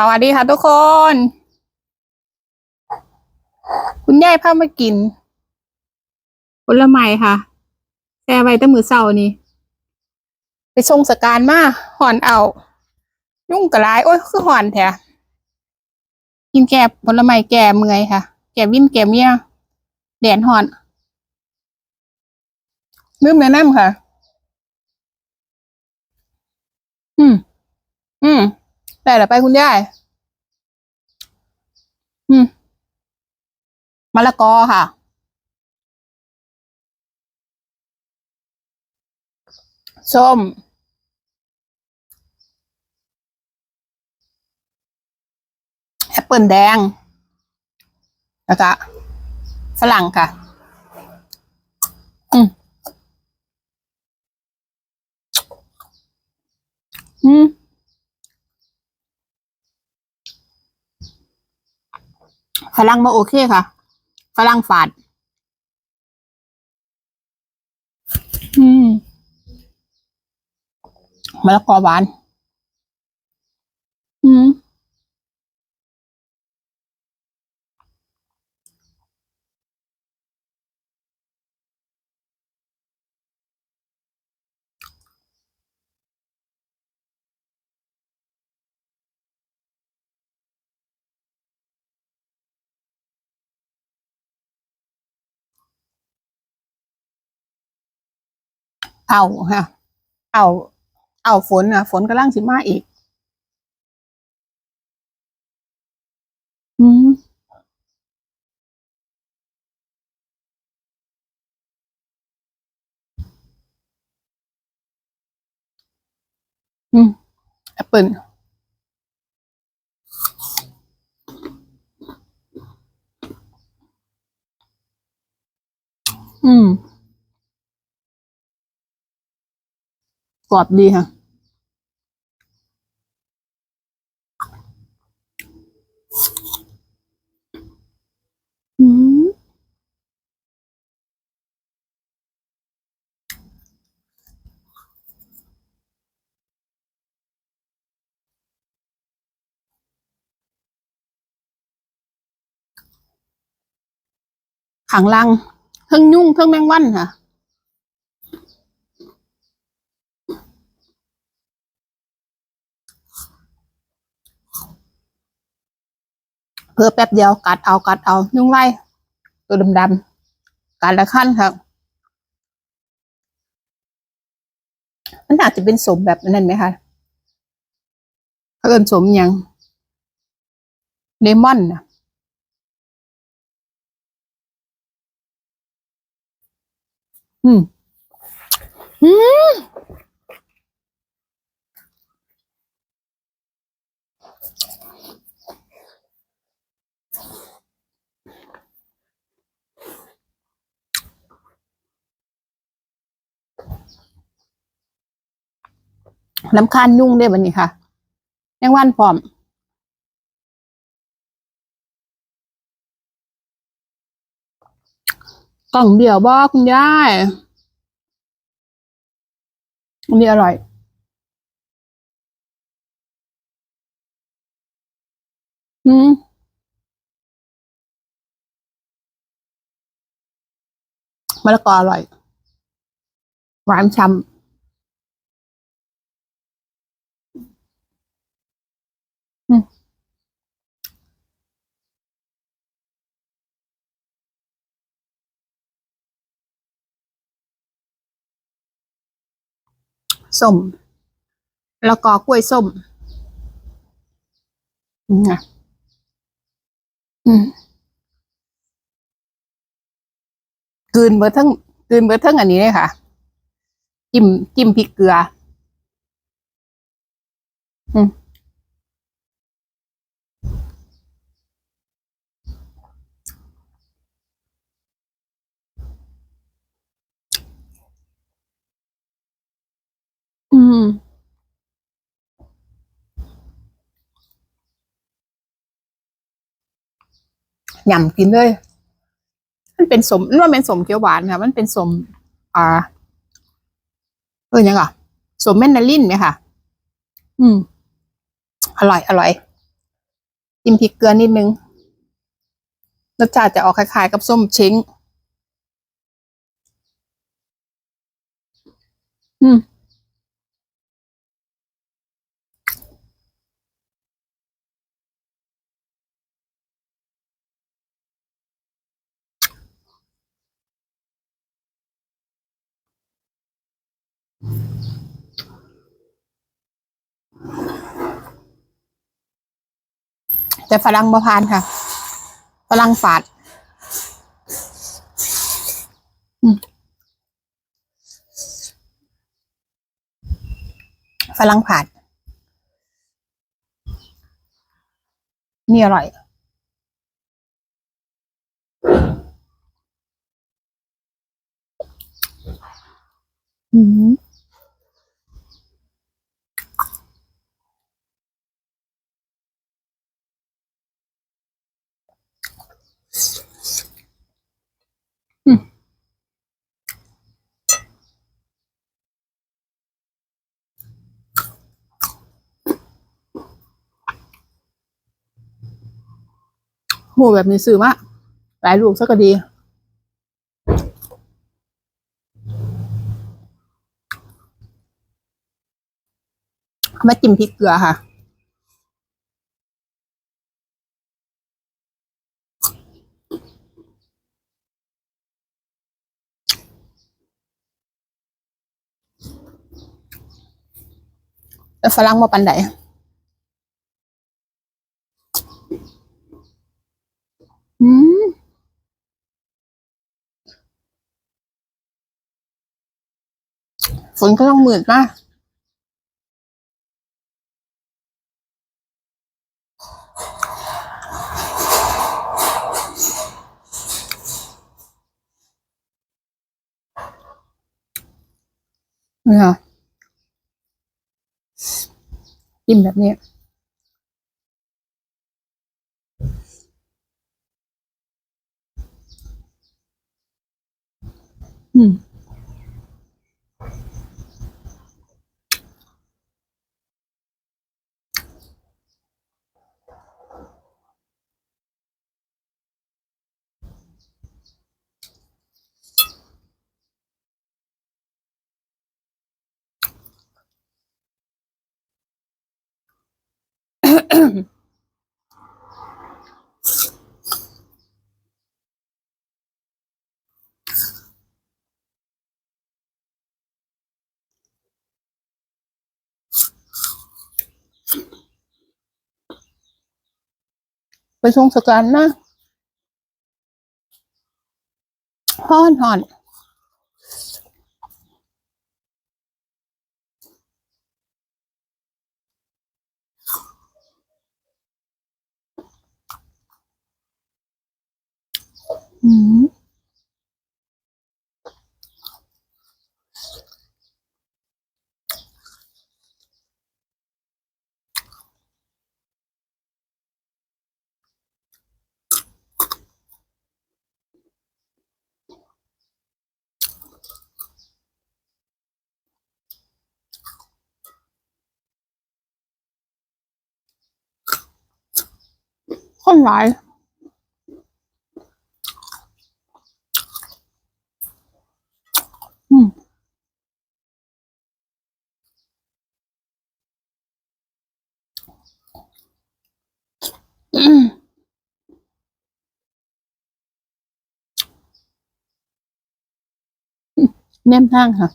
สวัสดีค่ะทุกคน คุณยายพามากิน ผลไม้ค่ะแช่ไว้ตั้งมือเศร้านี่ไปส่งสการมาหอนเอา ยุ่งกระไรโอ้ยคือหอนแท้กินแก่ผลไม้แก่เมื่อยค่ะ แก่วิ่นแก่เมียแดดหอนลืมแนะนำค่ะ อืม อืม ได้แล้วไปคุณยายอืมมะละกอค่ะ ส้ม แอปเปิลแดง แล้วก็ฝรั่งค่ะ อืมอืม ฝรั่งมาโอเคค่ะฝรั่งฝาด อืมมะละกอหวาน อืม เอาฮะเอาเอาฝนอะฝนกำลังสิมาอีก อืมอืมแอปเปิลอืม กรอบดีค่ะ อืมขังลังเทั้งยุ่งเทั้งแมงวันค่ะ เพื่อแป๊บเดียวกัดเอากัดเอายุ่งไล่ตัวดำๆกัดละขั้นครับมันอาจจะเป็นสมแบบนั้นไหมคะเขาเอินสมยังเลมอนนะอืม อืม ลำคาญยุ่งได้บันนี้ค่ะแมงวันพร้อมกล่องเดียวบ่คุณยายอันนี้อร่อย อืมมะละกออร่อย หวานฉ่ำ ส้ม แล้วก็กล้วยส้มนะอืมกืนเบอร์ทั้งกืนเบอร์ทั้งอันนี้เลยค่ะ จิ้มจิ้มพริกเกลือ อืม อืมยำกินเลย มันเป็นสมมันว่าเป็นสมเขียวหวานค่ะ มันเป็นสม อ่า เออยังอะสมแมนดารินไหมค่ะ อืม อร่อย อร่อยจิ้มพริกเกลือนิดนึงรสชาติจะออกคล้ายๆ กับส้มเช้ง อืม แต่ฝรั่งบ่พานค่ะฝรั่งฝาดฝรั่งผาดนี่อร่อย อืม หูแบบนี้ซื้อมาหลายลูกสักก็ดีมาจิ้มพริกเกลือค่ะ แล้วฝรั่งมาปันไดอืม ฝนก็ต้องหมื่นมากนี่ค่ะจิ้มแบบนี้อืม ไปชงสการนะฮ้อนห่อน อืม คนหลายอืม อืมแนมทางค่ะ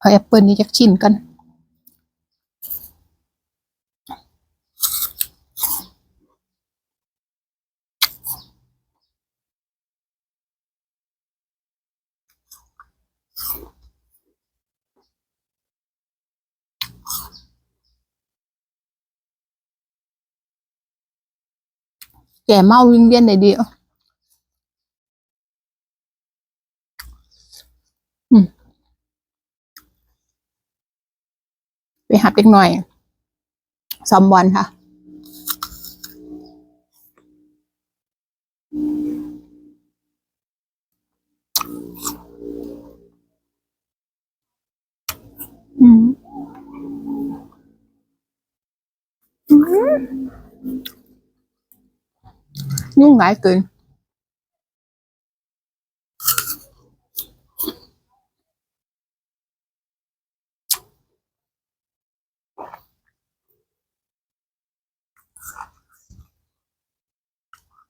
เอาแอปเปิลนี้จากชิ้นกันแก่เมาวิ่งเวียนได้ดีอะ ไปหับเล็กหน่อยสอมวันค่ะ อืม อืมยุ่งหลายเกิน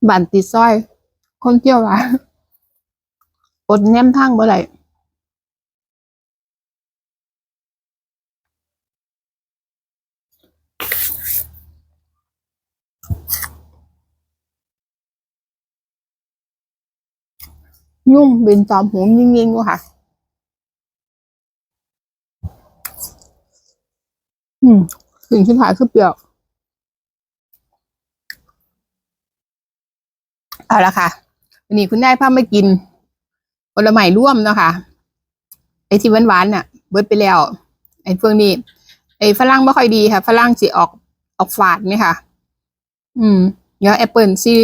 บันติดซอย คนเที่ยวร้านอดแนมทางบ่ไหลยุ่งบินตอมหูยิงยิงๆอยู่ค่ะ อืมสิ่งที่ขายคือเปรี้ยว เอาละค่ะวันนี้คุณนายพามากินผลไม้ร่วมเนาะค่ะไอ้ที่หวานๆน่ะ เบิดไปแล้ว ไอ้พวกนี้ไอ้ฝรั่งไม่ค่อยดีค่ะฝรั่งสิออกออกฝาดไหมค่ะ อืมเดี๋ยวแอปเปิลซี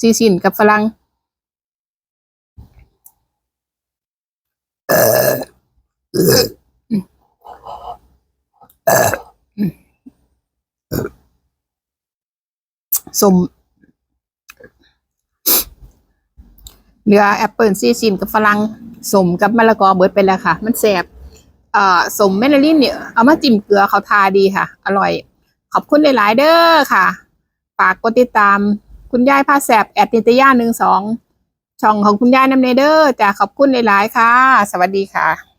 ซีซินกับฝรั่งสม เหลือแอปเปิลซีซินกับฝรั่งสมกับมะละกอเบิดไปแล้วค่ะ มันแสบเอ่อสมแมนดารินเนี่ยเอามาจิ้มเกลือเขาทาดีค่ะ อร่อย ขอบคุณหลายๆเด้อค่ะ ฝากกดติดตามคุณยายผ้าแสบแอดนิตยาหนึ่งสองช่องของคุณยายน้ำเนเดอร์จ้ะขอบคุณหลายๆค่ะ สวัสดีค่ะ